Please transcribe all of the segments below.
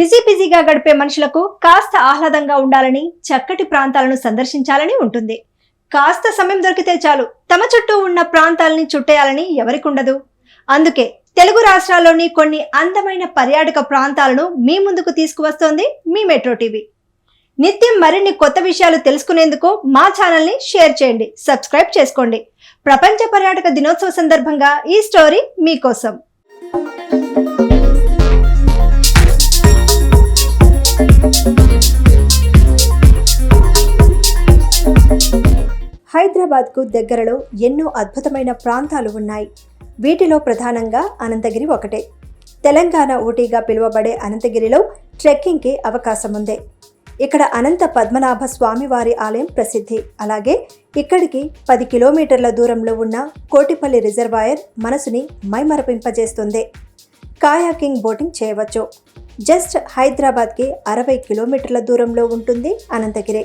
Busy బిజీగా గడిపే మనుషులకు కాస్త ఆహ్లాదంగా ఉండాలని చక్కటి ప్రాంతాలను సందర్శించాలని ఉంటుంది. కాస్త సమయం దొరికితే చాలు తమ చుట్టూ ఉన్న ప్రాంతాలని చుట్టేయాలని ఎవరికుండదు. అందుకే తెలుగు రాష్ట్రాల్లోని కొన్ని అందమైన పర్యాటక ప్రాంతాలను మీ ముందుకు తీసుకువస్తోంది మీ మెట్రో టీవీ. నిత్యం మరిన్ని కొత్త విషయాలు తెలుసుకునేందుకు మా ఛానల్ని షేర్ చేయండి సబ్స్క్రైబ్ చేసుకోండి. ప్రపంచ పర్యాటక దినోత్సవ సందర్భంగా ఈ స్టోరీ మీకోసం. హైదరాబాద్కు దగ్గరలో ఎన్నో అద్భుతమైన ప్రాంతాలు ఉన్నాయి. వీటిలో ప్రధానంగా అనంతగిరి ఒకటే. తెలంగాణ ఊటీగా పిలువబడే అనంతగిరిలో ట్రెక్కింగ్కి అవకాశం ఉంది ఇక్కడ అనంత పద్మనాభ స్వామివారి ఆలయం ప్రసిద్ధి. అలాగే ఇక్కడికి పది కిలోమీటర్ల దూరంలో ఉన్న కోటిపల్లి రిజర్వాయర్ మనసుని మైమరపింపజేస్తుంది. కాయాకింగ్ బోటింగ్ చేయవచ్చు. జస్ట్ హైదరాబాద్కి అరవై కిలోమీటర్ల దూరంలో ఉంటుంది అనంతగిరి.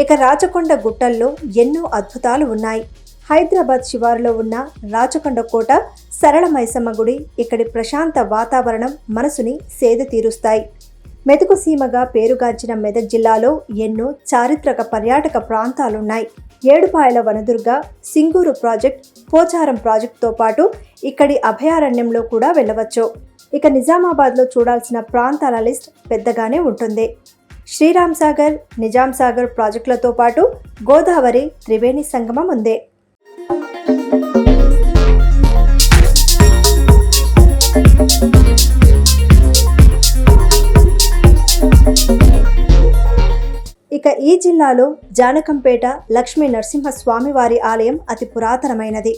ఇక రాచకొండ గుట్టల్లో ఎన్నో అద్భుతాలు ఉన్నాయి. హైదరాబాద్ శివారులో ఉన్న రాచకొండ కోట సరళ మైసమ్మ గుడి ఇక్కడి ప్రశాంత వాతావరణం మనసుని సేద తీరుస్తాయి. మెదకు సీమగా పేరుగాంచిన మెదక్ జిల్లాలో ఎన్నో చారిత్రక పర్యాటక ప్రాంతాలున్నాయి. ఏడుపాయల వనదుర్గ సింగూరు ప్రాజెక్ట్ పోచారం ప్రాజెక్టుతో పాటు ఇక్కడి అభయారణ్యంలో కూడా వెళ్ళవచ్చు. ఇక నిజామాబాద్లో చూడాల్సిన ప్రాంతాల లిస్ట్ పెద్దగానే ఉంటుంది. శ్రీరామ్ సాగర్ నిజాం సాగర్ ప్రాజెక్టులతో పాటు గోదావరి త్రివేణి సంగమం ఉంది. ఇక ఈ జిల్లాలో జానకంపేట లక్ష్మీ నరసింహస్వామివారి ఆలయం అతి పురాతనమైనది.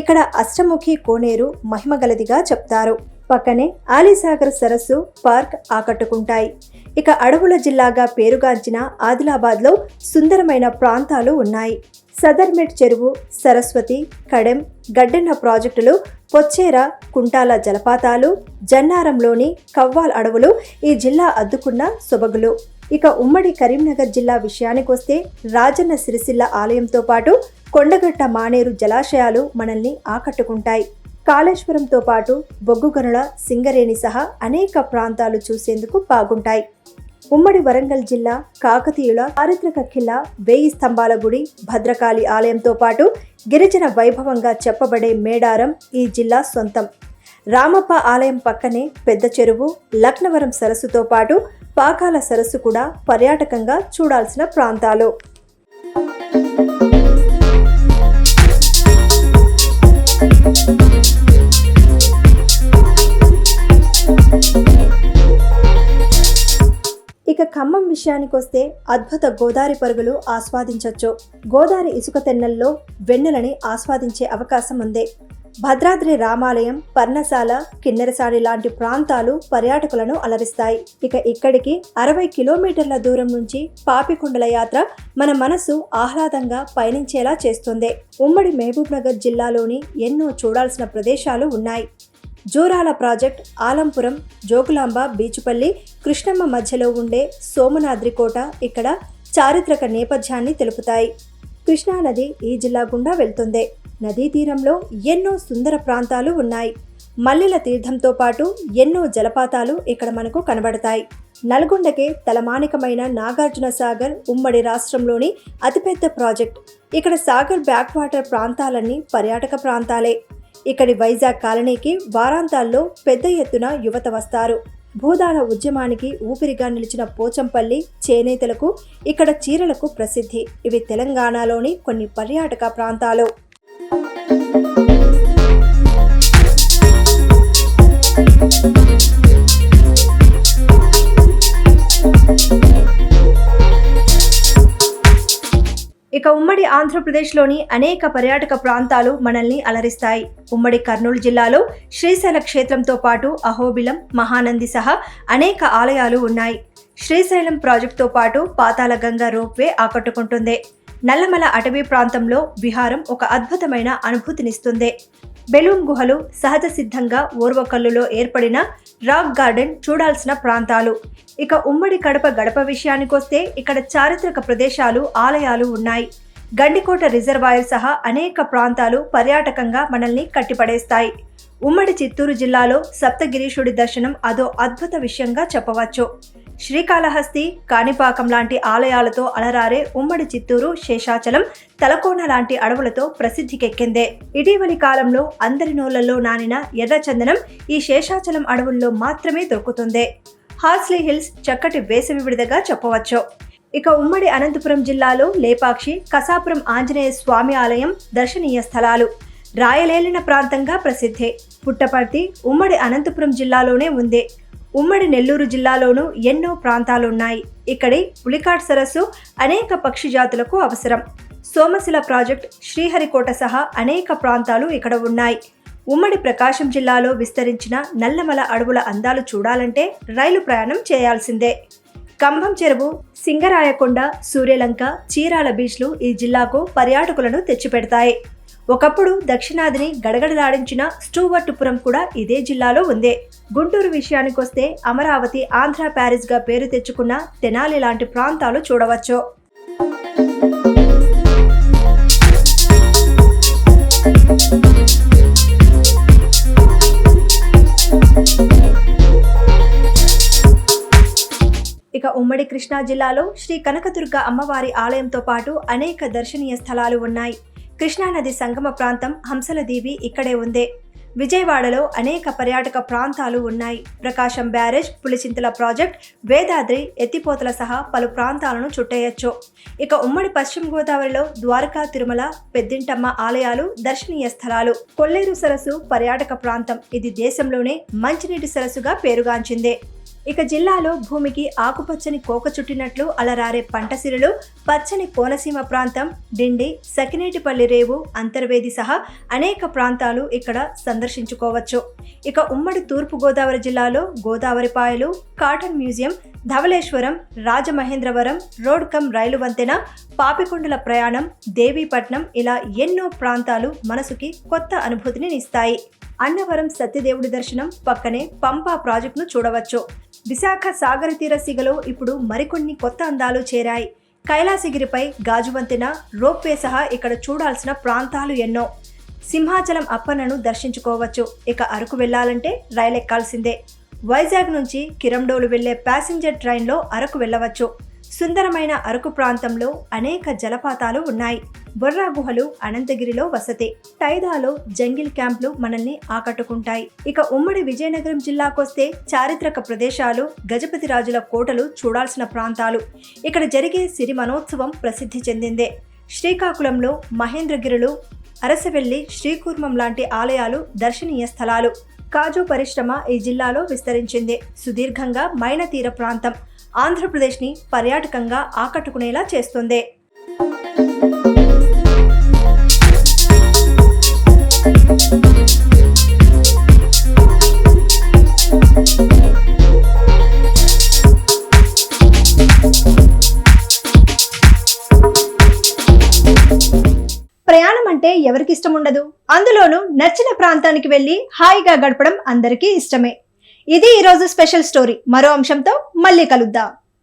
ఇక్కడ అష్టముఖి కోనేరు మహిమగలదిగా చెప్తారు. పక్కనే ఆలీసాగర్ సరస్సు పార్క్ ఆకట్టుకుంటాయి. ఇక అడవుల జిల్లాగా పేరుగాంచిన ఆదిలాబాద్లో సుందరమైన ప్రాంతాలు ఉన్నాయి. సదర్మెట్ చెరువు సరస్వతి కడెం గడ్డెన్న ప్రాజెక్టులు పొచ్చేర కుంటాల జలపాతాలు జన్నారంలోని కవ్వాల్ అడవులు ఈ జిల్లా అద్దుకున్న సొబగులు. ఇక ఉమ్మడి కరీంనగర్ జిల్లా విషయానికొస్తే రాజన్న సిరిసిల్ల ఆలయంతో పాటు కొండగట్ట మానేరు జలాశయాలు మనల్ని ఆకట్టుకుంటాయి. కాళేశ్వరంతో పాటు బొగ్గుగనుల సింగరేణి సహా అనేక ప్రాంతాలు చూసేందుకు బాగుంటాయి. ఉమ్మడి వరంగల్ జిల్లా కాకతీయుల చారిత్రక ఖిల్లా వేయి స్తంభాల గుడి భద్రకాళి ఆలయంతో పాటు గిరిజన వైభవంగా చెప్పబడే మేడారం ఈ జిల్లా సొంతం. రామప్ప ఆలయం పక్కనే పెద్ద చెరువు లక్నవరం సరస్సుతో పాటు పాకాల సరస్సు కూడా పర్యాటకంగా చూడాల్సిన ప్రాంతాలు. ఖమ్మం విషయానికొస్తే అద్భుత గోదారి పరుగులు ఆస్వాదించవచ్చు గోదావరి ఇసుక తెన్నెల్లో వెన్నెలని ఆస్వాదించే అవకాశం ఉంది. భద్రాద్రి రామాలయం పర్ణశాల కిన్నెరసాడి లాంటి ప్రాంతాలు పర్యాటకులను అలరిస్తాయి. ఇక ఇక్కడికి అరవై కిలోమీటర్ల దూరం నుంచి పాపికొండల యాత్ర మన మనసు ఆహ్లాదంగా పయనించేలా చేస్తుంది. ఉమ్మడి మహబూబ్ నగర్ జిల్లాలోని ఎన్నో చూడాల్సిన ప్రదేశాలు ఉన్నాయి. జూరాల ప్రాజెక్ట్ ఆలంపురం జోగులాంబ బీచుపల్లి కృష్ణమ్మ మధ్యలో ఉండే సోమనాద్రి కోట ఇక్కడ చారిత్రక నేపథ్యాన్ని తెలుపుతాయి. కృష్ణానది ఈ జిల్లా గుండా వెళ్తుంది. నదీ తీరంలో ఎన్నో సుందర ప్రాంతాలు ఉన్నాయి. మల్లెల తీర్థంతో పాటు ఎన్నో జలపాతాలు ఇక్కడ మనకు కనబడతాయి. నల్గొండకే తలమానికమైన నాగార్జున సాగర్ ఉమ్మడి రాష్ట్రంలోని అతిపెద్ద ప్రాజెక్ట్. ఇక్కడ సాగర్ బ్యాక్ వాటర్ ప్రాంతాలన్నీ పర్యాటక ప్రాంతాలే. ఇక్కడి వైజాగ్ కాలనీకి వారాంతాల్లో పెద్ద ఎత్తున యువత వస్తారు. భూదాన ఉద్యమానికి ఊపిరిగా నిలిచిన పోచంపల్లి చేనేతలకు ఇక్కడ చీరలకు ప్రసిద్ధి. ఇవి తెలంగాణలోని కొన్ని పర్యాటక ప్రాంతాలు. ఇక ఉమ్మడి ఆంధ్రప్రదేశ్లోని అనేక పర్యాటక ప్రాంతాలు మనల్ని అలరిస్తాయి. ఉమ్మడి కర్నూలు జిల్లాలో శ్రీశైల క్షేత్రంతో పాటు అహోబిలం మహానంది సహా అనేక ఆలయాలు ఉన్నాయి. శ్రీశైలం ప్రాజెక్టుతో పాటు పాతాళగంగ రోప్వే ఆకట్టుకుంటుంది. నల్లమల అటవీ ప్రాంతంలో విహారం ఒక అద్భుతమైన అనుభూతినిస్తుంది. బెలూన్ గుహలు సహజ సిద్ధంగా ఓర్వకల్లులో ఏర్పడిన రాక్ గార్డెన్ చూడాల్సిన ప్రాంతాలు. ఇక ఉమ్మడి కడప గడప విషయానికొస్తే ఇక్కడ చారిత్రక ప్రదేశాలు ఆలయాలు ఉన్నాయి. గండికోట రిజర్వాయర్ సహా అనేక ప్రాంతాలు పర్యాటకంగా మనల్ని కట్టిపడేస్తాయి. ఉమ్మడి చిత్తూరు జిల్లాలో సప్తగిరీషుడి దర్శనం అదో అద్భుత విషయంగా చెప్పవచ్చు. శ్రీకాళహస్తి కాణిపాకం లాంటి ఆలయాలతో అలరారే ఉమ్మడి చిత్తూరు శేషాచలం తలకోన లాంటి అడవులతో ప్రసిద్ధికెక్కిందే. ఇటీవలి కాలంలో అందరి నోళ్ళలో నానిన ఎర్రచందనం ఈ శేషాచలం అడవుల్లో మాత్రమే దొరుకుతుంది. హార్స్లీ హిల్స్ చక్కటి వేసవి విడిదగా చెప్పవచ్చు. ఇక ఉమ్మడి అనంతపురం జిల్లాలో లేపాక్షి కసాపురం ఆంజనేయ స్వామి ఆలయం దర్శనీయ స్థలాలు. రాయలేలిన ప్రాంతంగా ప్రసిద్ధి. పుట్టపర్తి ఉమ్మడి అనంతపురం జిల్లాలోనే ఉంది. ఉమ్మడి నెల్లూరు జిల్లాలోనూ ఎన్నో ప్రాంతాలున్నాయి. ఇక్కడి పులికాట్ సరస్సు అనేక పక్షి జాతులకు అవసరం. సోమశిల ప్రాజెక్ట్ శ్రీహరికోట సహా అనేక ప్రాంతాలు ఇక్కడ ఉన్నాయి. ఉమ్మడి ప్రకాశం జిల్లాలో విస్తరించిన నల్లమల అడవుల అందాలు చూడాలంటే రైలు ప్రయాణం చేయాల్సిందే. కంభం చెరువు సింగరాయకొండ సూర్యలంక చీరాల బీచ్లు ఈ జిల్లాకు పర్యాటకులను తెచ్చిపెడతాయి. ఒకప్పుడు దక్షిణాదిని గడగడలాడించిన స్టూవర్టుపురం కూడా ఇదే జిల్లాలో ఉంది. గుంటూరు విషయానికొస్తే అమరావతి ఆంధ్ర ప్యారిస్గా పేరు తెచ్చుకున్న తెనాలి లాంటి ప్రాంతాలు చూడవచ్చు. ఇక ఉమ్మడి కృష్ణా జిల్లాలో శ్రీ కనకదుర్గ అమ్మవారి ఆలయంతో పాటు అనేక దర్శనీయ స్థలాలు ఉన్నాయి. కృష్ణానది సంగమ ప్రాంతం హంసల దీవి ఇక్కడే ఉంది. విజయవాడలో అనేక పర్యాటక ప్రాంతాలు ఉన్నాయి. ప్రకాశం బ్యారేజ్ పులిచింతల ప్రాజెక్ట్ వేదాద్రి ఎత్తిపోతల సహా పలు ప్రాంతాలను చుట్టేయచ్చు. ఇక ఉమ్మడి పశ్చిమ గోదావరిలో ద్వారకా తిరుమల పెద్దింటమ్మ ఆలయాలు దర్శనీయ స్థలాలు. కొల్లేరు సరస్సు పర్యాటక ప్రాంతం. ఇది దేశంలోనే మంచినీటి సరస్సుగా పేరుగాంచింది. ఇక జిల్లాలో భూమికి ఆకుపచ్చని కోక చుట్టినట్లు అలరారే పంటసిరులు పచ్చని కోనసీమ ప్రాంతం డిండి సకినేటిపల్లి రేవు అంతర్వేది సహా అనేక ప్రాంతాలు ఇక్కడ సందర్శించుకోవచ్చు. ఇక ఉమ్మడి తూర్పు గోదావరి జిల్లాలో గోదావరిపాయలు Cotton museum Dowleswaram Rajamahendravaram road cum rail వంతెన పాపికొండల ప్రయాణం దేవీపట్నం ఇలా ఎన్నో ప్రాంతాలు మనసుకి కొత్త అనుభూతిని ఇస్తాయి. అన్నవరం సత్యదేవుడి దర్శనం పక్కనే పంపా ప్రాజెక్టును చూడవచ్చు. విశాఖ సాగర తీర సిగలో ఇప్పుడు మరికొన్ని కొత్త అందాలు చేరాయి. కైలాసగిరిపై గాజువంతెన రోప్వే సహా ఇక్కడ చూడాల్సిన ప్రాంతాలు ఎన్నో. సింహాచలం అప్పన్నను దర్శించుకోవచ్చు. ఇక అరకు వెళ్ళాలంటే రైలు ఎక్కాల్సిందే వైజాగ్ నుంచి కిరండోలు వెళ్ళే ప్యాసింజర్ ట్రైన్లో అరకు వెళ్ళవచ్చు. సుందరమైన అరకు ప్రాంతంలో అనేక జలపాతాలు ఉన్నాయి. బొర్రా గుహలు అనంతగిరిలో వసతి. టైదాలో జంగిల్ క్యాంప్లు మనల్ని ఆకట్టుకుంటాయి. ఇక ఉమ్మడి విజయనగరం జిల్లాకొస్తే చారిత్రక ప్రదేశాలు గజపతి రాజుల కోటలు చూడాల్సిన ప్రాంతాలు. ఇక్కడ జరిగే సిరి మనోత్సవం ప్రసిద్ధి చెందిందే. శ్రీకాకుళంలో మహేంద్రగిరులు అరసవెల్లి శ్రీకూర్మం లాంటి ఆలయాలు దర్శనీయ స్థలాలు. కాజు పరిశ్రమ ఈ జిల్లాలో విస్తరించింది. సుదీర్ఘంగా మైన తీర ప్రాంతం. ఆంధ్రప్రదేశ్ని పర్యాటకంగా ఆకట్టుకునేలా చేస్తుంది. ఇష్టం ఉండదు అందులోనూ నచ్చిన ప్రాంతానికి వెళ్ళి హాయిగా గడపడం అందరికీ ఇష్టమే. ఇది ఈరోజు స్పెషల్ స్టోరీ. మరో అంశంతో మళ్ళీ కలుద్దాం.